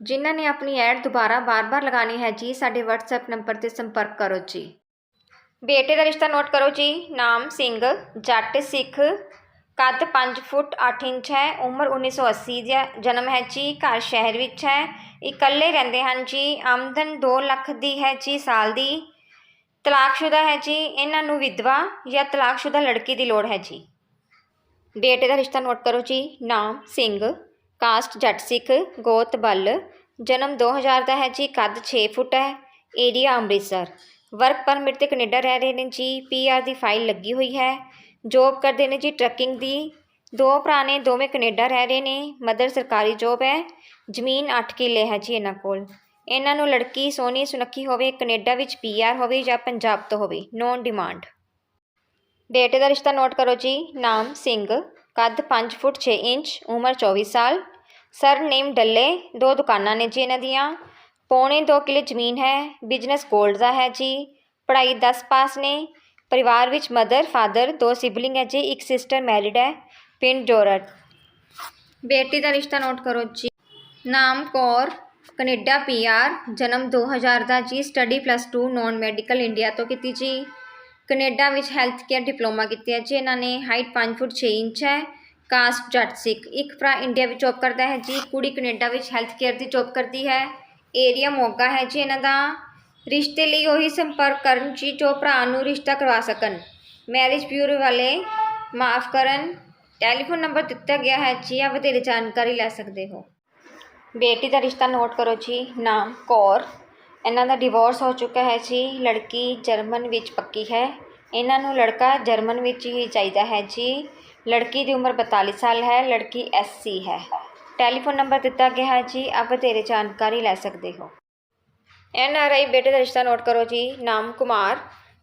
ਜਿਨ੍ਹਾਂ ਨੇ ਆਪਣੀ ਐਡ ਦੁਬਾਰਾ ਬਾਰ-ਬਾਰ ਲਗਾਣੀ ਹੈ ਜੀ, ਸਾਡੇ WhatsApp ਨੰਬਰ ਤੇ ਸੰਪਰਕ ਕਰੋ ਜੀ। ਬੇਟੇ ਦਾ ਰਿਸ਼ਤਾ ਨੋਟ ਕਰੋ ਜੀ, ਨਾਮ ਸਿੰਘ, ਜੱਟ ਸਿੱਖ, ਕੱਦ 5 ਫੁੱਟ 8 ਇੰਚ ਹੈ, ਉਮਰ 1980 ਦਾ ਜਨਮ ਹੈ ਜੀ, ਘਰ ਸ਼ਹਿਰ ਵਿੱਚ ਹੈ, ਇਕੱਲੇ ਰਹਿੰਦੇ ਹਨ ਜੀ, ਆਮਦਨ 2 ਲੱਖ ਦੀ ਹੈ ਜੀ ਸਾਲ ਦੀ। ਤਲਾਕਸ਼ੁਦਾ ਹੈ ਜੀ, ਇਹਨਾਂ ਨੂੰ ਵਿਧਵਾ ਜਾਂ ਤਲਾਕਸ਼ੁਦਾ ਲੜਕੀ ਦੀ ਲੋੜ ਹੈ ਜੀ। ਬੇਟੇ ਦਾ ਰਿਸ਼ਤਾ ਨੋਟ ਕਰੋ ਜੀ, ਨਾਮ ਸਿੰਘ ਕਾਸਟ ਜੱਟ ਸਿੱਖ ਗੋਤ ਬੱਲ, ਜਨਮ 2000 ਦਾ ਹੈ ਜੀ, ਕੱਦ 6 ਫੁੱਟ ਹੈ, ਏਰੀਆ ਅੰਮ੍ਰਿਤਸਰ। ਵਰਕ ਪਰਮਿਟ ਤੇ ਕੈਨੇਡਾ ਰਹਿ ਰਹੇ ਨੇ ਜੀ ਪੀਆਰ ਦੀ ਫਾਈਲ ਲੱਗੀ ਹੋਈ ਹੈ। ਜੋਬ ਕਰਦੇ ਨੇ ਜੀ ਟਰੱਕਿੰਗ ਦੀ। ਦੋ ਭਰਾ ਨੇ, ਦੋਵੇਂ ਕੈਨੇਡਾ ਰਹਿ ਰਹੇ ਨੇ, ਮਦਰ ਸਰਕਾਰੀ ਜੋਬ ਹੈ। ਜ਼ਮੀਨ 8 ਕਿੱਲੇ ਹੈ ਜੀ ਇਹਨਾਂ ਕੋਲ। ਇਹਨਾਂ ਨੂੰ ਲੜਕੀ ਸੋਹਣੀ ਸੁਨੱਖੀ ਹੋਵੇ, ਕੈਨੇਡਾ ਵਿੱਚ ਪੀਆਰ ਹੋਵੇ ਜਾਂ ਪੰਜਾਬ ਤੋਂ ਹੋਵੇ, ਨੋਨ ਡਿਮਾਂਡ। ਬੇਟੇ ਦਾ ਰਿਸ਼ਤਾ ਨੋਟ ਕਰੋ ਜੀ, ਨਾਮ ਸਿੰਘ। ਕੱਦ 5 ਫੁੱਟ 6 ਇੰਚ, ਉਮਰ 24 ਸਾਲ। ਸਰ ਡੱਲੇ, ਦੋ ਦੁਕਾਨਾਂ ਨੇ ਜੀ ਇਹਨਾਂ ਦੀਆਂ। ਪੌਣੇ 2 ਕਿੱਲੇ ਜ਼ਮੀਨ ਹੈ, ਬਿਜ਼ਨਸ 골ਡ ਦਾ ਹੈ ਜੀ। ਪੜ੍ਹਾਈ 10 ਪਾਸ ਨੇ। ਪਰਿਵਾਰ ਵਿੱਚ ਮਦਰ, ਫਾਦਰ, ਦੋ ਸਿਬਲਿੰਗ ਹੈ ਜੀ, ਇੱਕ ਸਿਸਟਰ ਮੈਰਿਡ ਹੈ, ਪਿੰਡ ਜੋਰਟ ਬੇਟੀ ਦਾ ਰਿਸ਼ਤਾ ਨੋਟ ਕਰੋ ਜੀ। ਨਾਮ ਕੌਰ, ਕੈਨੇਡਾ ਪੀਆਰ ਜਨਮ 2000 ਦਾ ਜੀ, study plus 2 non medical India ਤੋਂ ਕੀਤੀ ਜੀ। ਕੈਨੇਡਾ ਵਿੱਚ ਹੈਲਥ ਕੇਅਰ ਡਿਪਲੋਮਾ ਕੀਤੀ ਹੈ ਜੀ ਇਹਨਾਂ ਨੇ ਹਾਈਟ 5 ਫੁੱਟ 6 ਇੰਚ ਹੈ, ਕਾਸਟ ਜੱਟ ਸਿੱਖ। ਇੱਕ ਭਰਾ ਇੰਡੀਆ ਵਿੱਚ ਜੋਬ ਕਰਦਾ ਹੈ, ਜੀ ਕੁੜੀ ਕੈਨੇਡਾ ਵਿੱਚ ਹੈਲਥ ਕੇਅਰ ਦੀ ਜੋਬ ਕਰਦੀ ਹੈ, ਏਰੀਆ ਮੋਗਾ ਹੈ ਜੀ ਇਹਨਾਂ ਦਾ ਰਿਸ਼ਤੇ ਲਈ ਉਹੀ ਸੰਪਰਕ ਕਰਨ ਜੀ ਜੋ ਭਰਾ ਨੂੰ ਰਿਸ਼ਤਾ ਕਰਵਾ ਸਕਣ। ਮੈਰਿਜ ਬਿਊਰੋ ਵਾਲੇ ਮਾਫ ਕਰਨ ਟੈਲੀਫੋਨ ਨੰਬਰ ਦਿੱਤਾ ਗਿਆ ਹੈ, ਜੀ ਆ ਵਧੇਰੇ ਜਾਣਕਾਰੀ ਲੈ ਸਕਦੇ ਹੋ। ਬੇਟੀ ਦਾ ਰਿਸ਼ਤਾ ਨੋਟ ਕਰੋ ਜੀ, ਨਾਮ ਕੌਰ। ਇਹਨਾਂ ਦਾ ਡਿਵੋਰਸ ਹੋ ਚੁੱਕਾ ਹੈ ਜੀ। ਲੜਕੀ ਜਰਮਨ ਵਿੱਚ ਪੱਕੀ ਹੈ। ਇਹਨਾਂ ਨੂੰ ਲੜਕਾ ਜਰਮਨ ਵਿੱਚ ਹੀ ਚਾਹੀਦਾ ਹੈ ਜੀ। ਲੜਕੀ ਦੀ ਉਮਰ 42 ਸਾਲ ਹੈ, ਲੜਕੀ ਐਸਸੀ ਹੈ। ਟੈਲੀਫੋਨ ਨੰਬਰ ਦਿੱਤਾ ਗਿਆ ਹੈ ਜੀ। ਆਪ ਵਧੇਰੇ ਜਾਣਕਾਰੀ ਲੈ ਸਕਦੇ ਹੋ। ਐਨ ਆਰ ਆਈ ਬੇਟੇ ਦਾ ਰਿਸ਼ਤਾ ਨੋਟ ਕਰੋ ਜੀ। ਨਾਮ ਕੁਮਾਰ।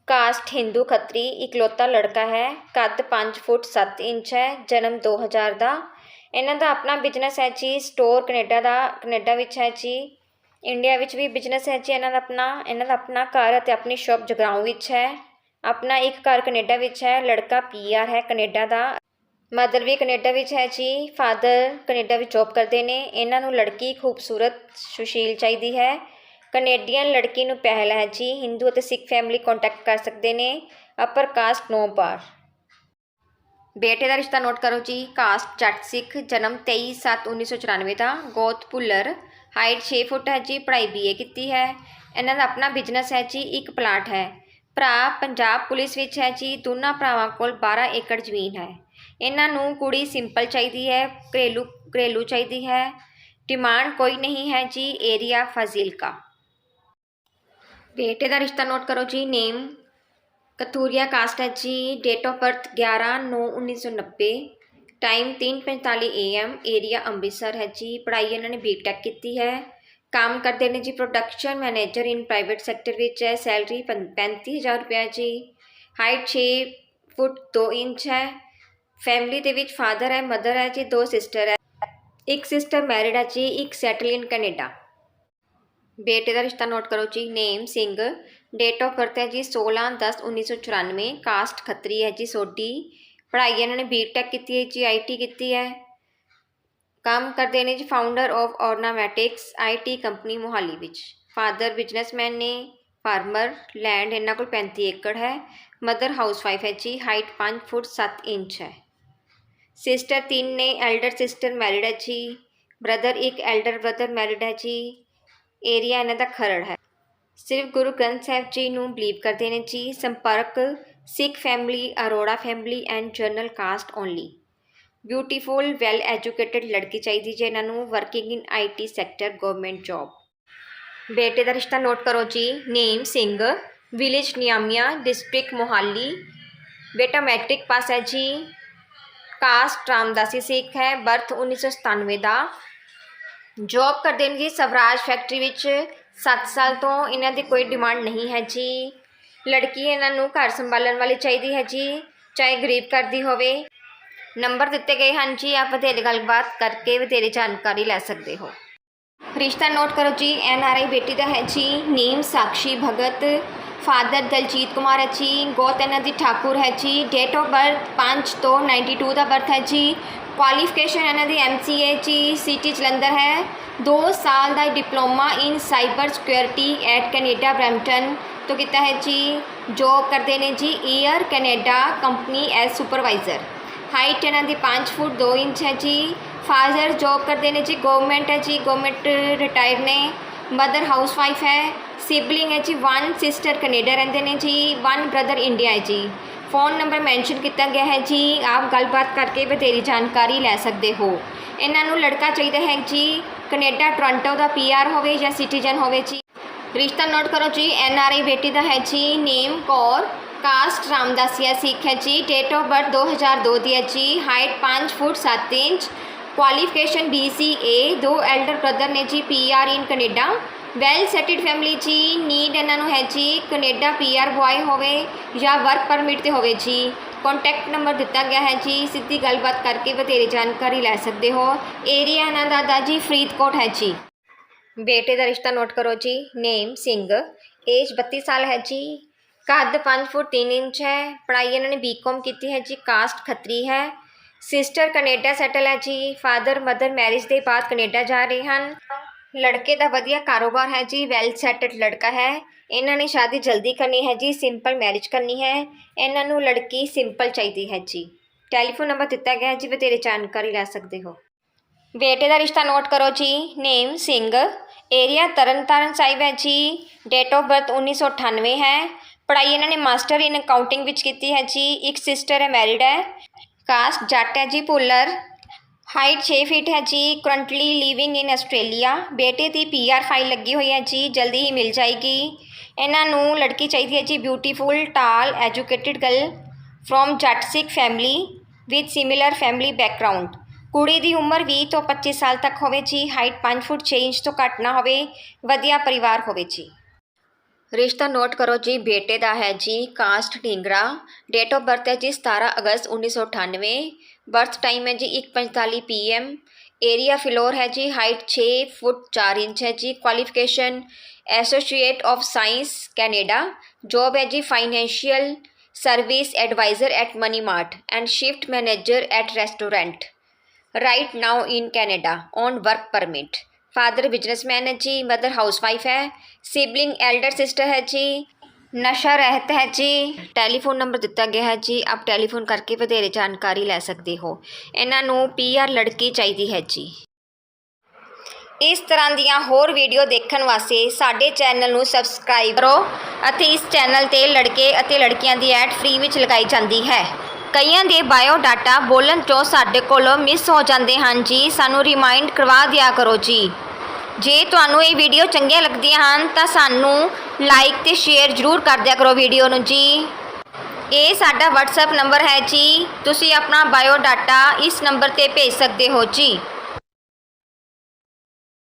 ਕਾਸਟ ਹਿੰਦੂ ਖੱਤਰੀ। ਇਕਲੌਤਾ ਲੜਕਾ ਹੈ। ਕੱਦ 5 ਫੁੱਟ 7 ਇੰਚ ਹੈ। ਜਨਮ 2000 ਦਾ। ਇਹਨਾਂ ਦਾ ਆਪਣਾ ਬਿਜ਼ਨਸ ਹੈ ਜੀ। ਸਟੋਰ ਕੈਨੇਡਾ ਦਾ, ਕੈਨੇਡਾ ਵਿੱਚ ਹੈ ਜੀ। ਇੰਡੀਆ ਵਿੱਚ ਵੀ ਬਿਜ਼ਨਸ ਹੈ ਜੀ, ਇਹਨਾਂ ਦਾ ਆਪਣਾ, ਇਹਨਾਂ ਦਾ ਆਪਣਾ ਘਰ ਅਤੇ ਆਪਣੀ ਸ਼ਾਪ ਜਗਰਾਉਂ ਵਿੱਚ ਹੈ। ਆਪਣਾ ਇੱਕ ਘਰ ਕੈਨੇਡਾ ਵਿੱਚ ਹੈ, ਲੜਕਾ ਪੀਆਰ ਹੈ ਕੈਨੇਡਾ ਦਾ। ਮਦਰ ਵੀ ਕੈਨੇਡਾ ਵਿੱਚ ਹੈ ਜੀ ਫਾਦਰ ਕੈਨੇਡਾ ਵਿੱਚ ਜੌਬ ਕਰਦੇ ਨੇ। ਇਹਨਾਂ ਨੂੰ ਲੜਕੀ ਖੂਬਸੂਰਤ, ਸੁਸ਼ੀਲ ਚਾਹੀਦੀ ਹੈ। ਕੈਨੇਡੀਅਨ ਲੜਕੀ ਨੂੰ ਪਹਿਲ ਹੈ ਜੀ, ਹਿੰਦੂ ਅਤੇ ਸਿੱਖ ਫੈਮਿਲੀ ਕੰਟੈਕਟ ਕਰ ਸਕਦੇ ਨੇ। ਅਪਰ ਕਾਸਟ ਨੋ ਬਾਰ ਬੇਟੇ ਦਾ ਰਿਸ਼ਤਾ ਨੋਟ ਕਰੋ ਜੀ ਕਾਸਟ ਜੱਟ ਸਿੱਖ, ਜਨਮ 23/7/1994 ਦਾ, ਗੋਤ ਭੁੱਲਰ। ਹਾਈਟ 6 ਫੁੱਟ ਹੈ ਜੀ, ਪੜ੍ਹਾਈ ਬੀਏ ਕੀਤੀ ਹੈ। ਇਹਨਾਂ ਦਾ ਆਪਣਾ ਬਿਜ਼ਨਸ ਹੈ ਜੀ, ਇੱਕ ਪਲਾਟ ਹੈ। ਭਰਾ ਪੰਜਾਬ ਪੁਲਿਸ ਵਿੱਚ ਹੈ ਜੀ, ਦੋਨਾਂ ਭਰਾਵਾਂ ਕੋਲ 12 ਏਕੜ ਜ਼ਮੀਨ ਹੈ। ਇਹਨਾਂ ਨੂੰ ਕੁੜੀ ਸਿੰਪਲ ਚਾਹੀਦੀ ਹੈ, ਘਰੇਲੂ ਘਰੇਲੂ ਚਾਹੀਦੀ ਹੈ। ਡਿਮਾਂਡ ਕੋਈ ਨਹੀਂ ਹੈ ਜੀ, ਏਰੀਆ ਫਾਜ਼ਿਲਕਾ। ਬੇਟੇ ਦਾ ਰਿਸ਼ਤਾ ਨੋਟ ਕਰੋ ਜੀ ਨੇਮ ਕਤੂਰੀਆ ਕਾਸਟ ਹੈ ਜੀ date of birth 11/9/1990 time 3:45 AM area Amritsar ਹੈ ਜੀ। ਪੜ੍ਹਾਈ ਇਹਨਾਂ ਨੇ ਬੀਟੈਕ ਕੀਤੀ ਹੈ। ਕੰਮ ਕਰਦੇ ਨੇ ਜੀ production manager in private sector ਵਿੱਚ ਹੈ। ਸੈਲਰੀ 35000 ਰੁਪਏ ਜੀ। ਹਾਈਟ 6 ਫੁੱਟ 2 ਇੰਚ ਹੈ। ਫੈਮਿਲੀ ਦੇ ਵਿੱਚ ਫਾਦਰ ਹੈ ਮਦਰ ਹੈ ਜੀ, ਦੋ ਸਿਸਟਰ ਹੈ। ਇੱਕ ਸਿਸਟਰ ਮੈਰਿਡ ਹੈ ਜੀ, ਇੱਕ ਸੈਟਲ ਇਨ ਕੈਨੇਡਾ ਬੇਟੇ ਦਾ ਰਿਸ਼ਤਾ ਨੋਟ ਕਰੋ ਜੀ name Singh. Date of birth ਹੈ ਜੀ 16/10/1994 ਕਾਸਟ ਖੱਤਰੀ ਹੈ ਜੀ, ਸੋਢੀ। ਪੜ੍ਹਾਈ ਇਹਨਾਂ ਨੇ ਬੀਟੈਕ ਕੀਤੀ ਹੈ, ਜੀ ਆਈਟੀ ਕੀਤੀ ਹੈ। ਕੰਮ ਕਰਦੇ ਨੇ ਜੀ founder of ornamentics IT company Mohali ਵਿੱਚ। ਫਾਦਰ ਬਿਜ਼ਨਸਮੈਨ ਨੇ ਫਾਰਮਰ ਲੈਂਡ ਇਹਨਾਂ ਕੋਲ 35 ਏਕੜ ਹੈ। ਮਦਰ ਹਾਊਸਵਾਈਫ ਹੈ ਜੀ ਹਾਈਟ 5 ਫੁੱਟ 7 ਇੰਚ ਹੈ। ਸਿਸਟਰ ਤਿੰਨ ਨੇ ਐਲਡਰ ਸਿਸਟਰ ਮੈਰਿਡ ਹੈ ਜੀ। ਬ੍ਰਦਰ ਇੱਕ ਐਲਡਰ ਬ੍ਰਦਰ ਮੈਰਿਡ ਹੈ ਜੀ। ਏਰੀਆ ਇਹਨਾਂ ਦਾ ਖਰੜ ਹੈ। ਸਿਰਫ ਗੁਰੂ ਗ੍ਰੰਥ ਸਾਹਿਬ ਜੀ ਨੂੰ ਬਲੀਵ ਕਰਦੇ ਨੇ ਜੀ। ਸੰਪਰਕ Sikh family Arora family and general caste only beautiful well educated ਲੜਕੀ ਚਾਹੀਦੀ ਜੇ ਇਹਨਾਂ ਨੂੰ working in IT sector government job ਬੇਟੇ ਦਾ ਰਿਸ਼ਤਾ ਨੋਟ ਕਰੋ ਜੀ name Singh village Niamia district Mohali ਬੇਟਾ ਮੈਟ੍ਰਿਕ ਪਾਸ ਹੈ ਜੀ ਕਾਸਟ ਰਾਮਦਾਸੀ ਸਿੱਖ ਹੈ ਬਰਥ 1997 ਦਾ ਜੌਬ ਕਰਦੇ ਨੇ ਜੀ ਸਵਰਾਜ ਫੈਕਟਰੀ ਵਿੱਚ. 7 ਸਾਲ ਤੋਂ ਇਹਨਾਂ ਦੀ ਕੋਈ ਡਿਮਾਂਡ ਨਹੀਂ ਹੈ ਜੀ ਲੜਕੀ ਇਹਨਾਂ ਨੂੰ ਘਰ ਸੰਭਾਲਣ ਵਾਲੀ ਚਾਹੀਦੀ ਹੈ ਜੀ, ਚਾਹੇ ਗਰੀਬ ਘਰ ਦੀ ਹੋਵੇ। ਨੰਬਰ ਦਿੱਤੇ ਗਏ ਹਨ ਜੀ, ਆਪ ਵਧੇਰੇ ਗੱਲਬਾਤ ਕਰਕੇ ਵਧੇਰੇ ਜਾਣਕਾਰੀ ਲੈ ਸਕਦੇ ਹੋ। ਰਿਸ਼ਤਾ ਨੋਟ ਕਰੋ ਜੀ, ਐਨ ਆਰ ਆਈ ਬੇਟੀ ਦਾ ਹੈ ਜੀ, ਨੀਮ ਸਾਕਸ਼ੀ ਭਗਤ, ਫਾਦਰ ਦਲਜੀਤ ਕੁਮਾਰ ਹੈ ਜੀ, ਗੋਤ ਇਹਨਾਂ ਦੀ ਠਾਕੁਰ ਹੈ ਜੀ ਡੇਟ ਆਫ ਬਰਥ 5 ਤੋਂ 92 ਦਾ ਬਰਥ ਹੈ ਜੀ ਕੁਆਲੀਫਿਕੇਸ਼ਨ ਇਹਨਾਂ ਦੀ ਐਮ ਸੀ ਏ ਜੀ ਸਿਟੀ ਜਲੰਧਰ ਹੈ। 2 ਸਾਲ ਦਾ diploma in cyber security at Canada Brampton ਤੋਂ ਕੀਤਾ ਹੈ ਜੀ। ਜੋਬ ਕਰਦੇ ਨੇ ਜੀ Air Canada company as supervisor height ਇਹਨਾਂ ਦੀ 5 ਫੁੱਟ 2 ਇੰਚ ਹੈ ਜੀ। ਫਾਦਰ ਜੋਬ ਕਰਦੇ ਨੇ ਜੀ ਗਵਰਨਮੈਂਟ ਹੈ ਜੀ। ਗਵਰਨਮੈਂਟ ਰਿਟਾਇਰ ਨੇ। ਮਦਰ ਹਾਊਸ ਵਾਈਫ ਹੈ। ਸਿਬਲਿੰਗ ਹੈ ਜੀ। ਵਨ ਸਿਸਟਰ ਕੈਨੇਡਾ ਰਹਿੰਦੇ ਨੇ ਜੀ। ਵਨ ਬ੍ਰਦਰ ਇੰਡੀਆ ਹੈ ਜੀ। ਫੋਨ ਨੰਬਰ ਮੈਂਸ਼ਨ ਕੀਤਾ ਗਿਆ ਹੈ। ਜੀ, ਆਪ ਗੱਲਬਾਤ ਕਰਕੇ ਵਧੇਰੀ ਜਾਣਕਾਰੀ ਲੈ ਸਕਦੇ ਹੋ। ਇਹਨਾਂ ਨੂੰ ਲੜਕਾ ਚਾਹੀਦਾ ਹੈ ਜੀ, ਕੈਨੇਡਾ, ਟੋਰਾਂਟੋ ਦਾ ਪੀਆਰ ਹੋਵੇ ਜਾਂ ਸਿਟੀਜ਼ਨ ਹੋਵੇ। ਜੀ, ਰਿਸ਼ਤਾ ਨੋਟ ਕਰੋ ਜੀ, ਐਨ ਆਰ ਆਈ ਬੇਟੀ ਦਾ ਹੈ। ਜੀ, ਨੇਮ ਕੌਰ ਕਾਸਟ ਰਾਮਦਾਸੀਆ ਸਿੱਖ ਹੈ। ਜੀ, ਡੇਟ ਆਫ ਬਰਥ 2002 ਦੀ ਹੈ। ਜੀ, ਹਾਈਟ 5 ਫੁੱਟ 7 ਇੰਚ ਕੁਆਲੀਫਿਕੇਸ਼ਨ BCA ਦੋ ਐਲਡਰ ਬ੍ਰਦਰ ਨੇ ਜੀ P R in Canada well settled family ਜੀ ਨੀਡ ਇਹਨਾਂ ਨੂੰ ਹੈ ਜੀ ਕੈਨੇਡਾ ਪੀਆਰ ਬॉय ਹੋਵੇ ਜਾਂ ਵਰਕ ਪਰਮਿਟ ਤੇ ਹੋਵੇ ਜੀ। ਕੰਟੈਕਟ ਨੰਬਰ ਦਿੱਤਾ ਗਿਆ ਹੈ ਜੀ, ਸਿੱਧੀ ਗੱਲਬਾਤ ਕਰਕੇ ਵਧੇਰੇ ਜਾਣਕਾਰੀ ਲੈ ਸਕਦੇ ਹੋ। ਏਰੀਆ ਇਹਨਾਂ ਦਾ ਦਾ ਜੀ ਫਰੀਦਕੋਟ ਹੈ ਜੀ। ਬੇਟੇ ਦਾ ਰਿਸ਼ਤਾ ਨੋਟ ਕਰੋ ਜੀ ਨੇਮ ਸਿੰਘ। ਏਜ 32 ਸਾਲ ਹੈ ਜੀ। ਕੱਦ 5 ਫੁੱਟ 3 ਇੰਚ ਹੈ। ਪੜ੍ਹਾਈ ਇਹਨਾਂ ਨੇ ਬੀਕਾਮ ਕੀਤੀ ਹੈ ਜੀ ਕਾਸਟ ਖੱਤਰੀ ਹੈ। ਸਿਸਟਰ ਕੈਨੇਡਾ ਸੈਟਲ ਹੈ ਜੀ। ਫਾਦਰ, ਮਦਰ ਮੈਰਿਜ ਦੇ ਬਾਅਦ ਕੈਨੇਡਾ ਜਾ ਰਹੇ ਹਨ। ਲੜਕੇ ਦਾ ਵਧੀਆ ਕਾਰੋਬਾਰ ਹੈ ਜੀ ਵੈਲ ਸੈਟਲਡ ਲੜਕਾ ਹੈ। ਇਹਨਾਂ ਨੇ ਸ਼ਾਦੀ ਜਲਦੀ ਕਰਨੀ ਹੈ ਜੀ ਸਿੰਪਲ ਮੈਰਿਜ ਕਰਨੀ ਹੈ। ਇਹਨਾਂ ਨੂੰ ਲੜਕੀ ਸਿੰਪਲ ਚਾਹੀਦੀ ਹੈ ਜੀ। ਟੈਲੀਫੋਨ ਨੰਬਰ ਦਿੱਤਾ ਗਿਆ ਹੈ ਜੀ ਬਤੇਰੇ ਜਾਣਕਾਰੀ ਲੈ ਸਕਦੇ ਹੋ। ਬੇਟੇ ਦਾ ਰਿਸ਼ਤਾ ਨੋਟ ਕਰੋ ਜੀ। ਨੇਮ ਸਿੰਘ। ਏਰੀਆ ਤਰਨਤਾਰਨ ਸਾਹਿਬ ਹੈ ਜੀ। ਡੇਟ ਆਫ ਬਰਥ 1998 ਹੈ। ਪੜ੍ਹਾਈ ਇਹਨਾਂ ਨੇ ਮਾਸਟਰ ਇਨ ਅਕਾਊਂਟਿੰਗ ਵਿੱਚ ਕੀਤੀ ਹੈ ਜੀ। ਇੱਕ ਸਿਸਟਰ ਹੈ ਮੈਰਿਡ ਹੈ। ਕਾਸਟ ਜੱਟ ਹੈ ਜੀ ਭੁੱਲਰ। ਹਾਈਟ 6 ਫੀਟ ਹੈ ਜੀ। Currently living in Australia. ਬੇਟੇ ਦੀ ਪੀਆਰ ਫਾਈਲ ਲੱਗੀ ਹੋਈ ਹੈ ਜੀ। ਜਲਦੀ ਹੀ ਮਿਲ ਜਾਏਗੀ। ਇਹਨਾਂ ਨੂੰ ਲੜਕੀ ਚਾਹੀਦੀ ਹੈ ਜੀ। Beautiful tall educated girl from Jatt Sikh family with similar family background ਕੁੜੀ ਦੀ ਉਮਰ 20 ਤੋਂ 25 ਸਾਲ ਤੱਕ ਹੋਵੇ ਜੀ। ਹਾਈਟ 5 ਫੁੱਟ 6 ਇੰਚ ਤੋਂ ਘੱਟ ਨਾ ਹੋਵੇ। ਵਧੀਆ ਪਰਿਵਾਰ ਹੋਵੇ ਜੀ। ਰਿਸ਼ਤਾ ਨੋਟ ਕਰੋ ਜੀ ਬੇਟੇ ਦਾ ਹੈ ਜੀ caste Dhingra date of birth ਹੈ ਜੀ 17 ਅਗਸਤ 1998 ਬਰਥ ਟਾਈਮ ਹੈ ਜੀ 1:45 ਪੀਐਮ ਏਰੀਆ ਫਿਲੋਰ ਹੈ ਜੀ ਹਾਈਟ 6 ਫੁੱਟ 4 ਇੰਚ ਹੈ ਜੀ qualification associate of science Canada job ਹੈ ਜੀ financial service advisor at Money Mart and shift manager at restaurant right now in Canada on work permit father businessman ਹੈ ਜੀ ਮਦਰ ਹਾਊਸਵਾਈਫ ਹੈ sibling elder sister ਹੈ ਜੀ, ਨਸ਼ਾ ਰਹਿਤ ਹੈ ਜੀ ਟੈਲੀਫੋਨ ਨੰਬਰ ਦਿੱਤਾ ਗਿਆ ਹੈ ਜੀ, ਆਪ ਟੈਲੀਫੋਨ ਕਰਕੇ ਵਧੇਰੇ ਜਾਣਕਾਰੀ ਲੈ ਸਕਦੇ ਹੋ। ਇਹਨਾਂ ਨੂੰ ਪੀਆਰ ਲੜਕੀ ਚਾਹੀਦੀ ਹੈ ਜੀ। ਇਸ ਤਰ੍ਹਾਂ ਦੀਆਂ ਹੋਰ ਵੀਡੀਓ ਦੇਖਣ ਵਾਸਤੇ ਸਾਡੇ ਚੈਨਲ ਨੂੰ ਸਬਸਕ੍ਰਾਈਬ ਕਰੋ ਅਤੇ ਇਸ ਚੈਨਲ ਤੇ ਲੜਕੇ ਅਤੇ ਲੜਕੀਆਂ ਦੀ ਐਡ ਫ੍ਰੀ ਵਿੱਚ ਲਗਾਈ ਜਾਂਦੀ ਹੈ। ਕਈਆਂ ਦੇ ਬਾਇਓ ਡਾਟਾ ਬੋਲਣ ਤੋਂ ਸਾਡੇ ਕੋਲੋਂ ਮਿਸ ਹੋ ਜਾਂਦੇ ਹਨ ਜੀ, ਸਾਨੂੰ ਰਿਮਾਈਂਡ ਕਰਵਾ ਦਿਆ ਕਰੋ ਜੀ। ਜੇ ਤੁਹਾਨੂੰ ਇਹ ਵੀਡੀਓ ਚੰਗੀਆਂ ਲੱਗਦੀਆਂ ਹਨ, ਤਾਂ ਸਾਨੂੰ ਲਾਈਕ ਤੇ ਸ਼ੇਅਰ ਜ਼ਰੂਰ ਕਰ ਦਿਆ ਕਰੋ ਵੀਡੀਓ ਨੂੰ ਜੀ। ਇਹ ਸਾਡਾ WhatsApp ਨੰਬਰ ਹੈ ਜੀ। ਤੁਸੀਂ ਆਪਣਾ ਬਾਇਓ ਡਾਟਾ ਇਸ ਨੰਬਰ ਤੇ ਭੇਜ ਸਕਦੇ ਹੋ ਜੀ।